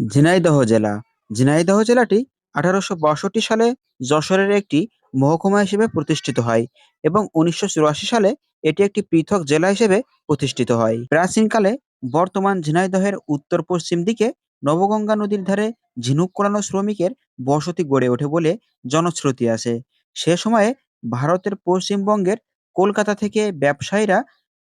ঝিনাইদহ জেলা। ঝিনাইদহ জেলাটি আঠারোশো বাষট্টি সালে যশোরের একটি মহকুমা হিসেবে প্রতিষ্ঠিত হয় এবং উনিশশো চুরাশি সালে এটি একটি পৃথক জেলা হিসেবে প্রতিষ্ঠিত হয়। প্রাচীনকালে বর্তমান ঝিনাইদহের উত্তর পশ্চিম দিকে নবগঙ্গা নদীর ধারে ঝিনুক কোড়ানো শ্রমিকের বসতি গড়ে ওঠে বলে জনশ্রুতি আছে। সে সময়ে ভারতের পশ্চিমবঙ্গের কলকাতা থেকে ব্যবসায়ীরা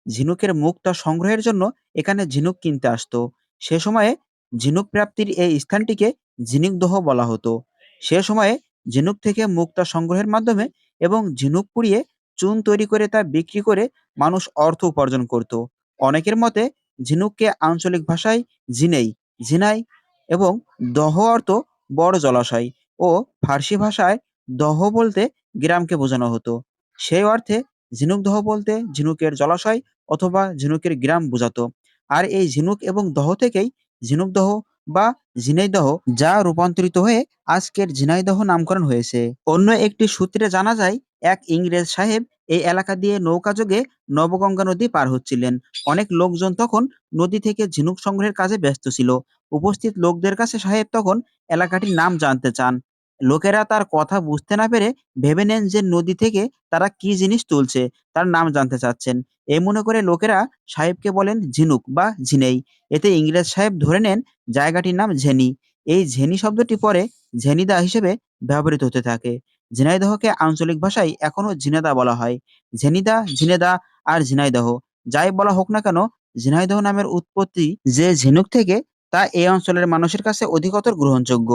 ঝিনুকের মুক্তা সংগ্রহের জন্য এখানে ঝিনুক কিনতে আসতো। সে সময়ে ঝিনুক প্রাপ্তির এই স্থানটিকে ঝিনুকদহ বলা হতো। সে সময়ে ঝিনুক থেকে মুক্তা সংগ্রহের মাধ্যমে এবং ঝিনুক পুড়িয়ে চুন তৈরি করে তা বিক্রি করে মানুষ অর্থ উপার্জন করত। অনেকের মতে ঝিনুককে আঞ্চলিক ভাষায় ঝিনেই, ঝিনাই এবং দহ অর্থ বড় জলাশয় ও ফার্সি ভাষায় দহ বলতে গ্রামকে বোঝানো হতো। সেই অর্থে ঝিনুক দহ বলতে ঝিনুকের জলাশয় অথবা ঝিনুকের গ্রাম বোঝাতো। আর এই ঝিনুক এবং দহ থেকেই ঝিনুকদহ বা ঝিনাইদহ যা রূপান্তরিত হয়ে আজকের ঝিনাইদহ নামকরণ হয়েছে। অন্য একটি সূত্রে জানা যায়, এক ইংরেজ সাহেব এই এলাকা দিয়ে নৌকা যোগে নবগঙ্গা নদী পার হচ্ছিলেন। অনেক লোকজন তখন নদী থেকে ঝিনুক সংগ্রহের কাজে ব্যস্ত ছিল। উপস্থিত লোকদের কাছে সাহেব তখন এলাকাটির নাম জানতে চান। লোকেরা তার কথা বুঝতে না পেরে ভেবে নেন যে নদী থেকে তারা কি জিনিস তুলছে, তার নাম জানতে চাচ্ছেন। এই মনে করে লোকেরা সাহেবকে বলেন ঝিনুক বা ঝিনেই। এতে ইংরেজ সাহেব ধরে নেন জায়গাটির নাম ঝেনি। এই ঝেনি শব্দটি পরে ঝেনিদা হিসেবে ব্যবহৃত হতে থাকে। ঝিনাইদহকে আঞ্চলিক ভাষায় এখনও ঝিনেদা বলা হয়। ঝেনিদা, ঝিনেদা আর ঝিনাইদহ। যাই বলা হোক না কেন, ঝিনাইদহ নামের উৎপত্তি যে ঝিনুক থেকে তা এই অঞ্চলের মানুষের কাছে অধিকতর গ্রহণযোগ্য।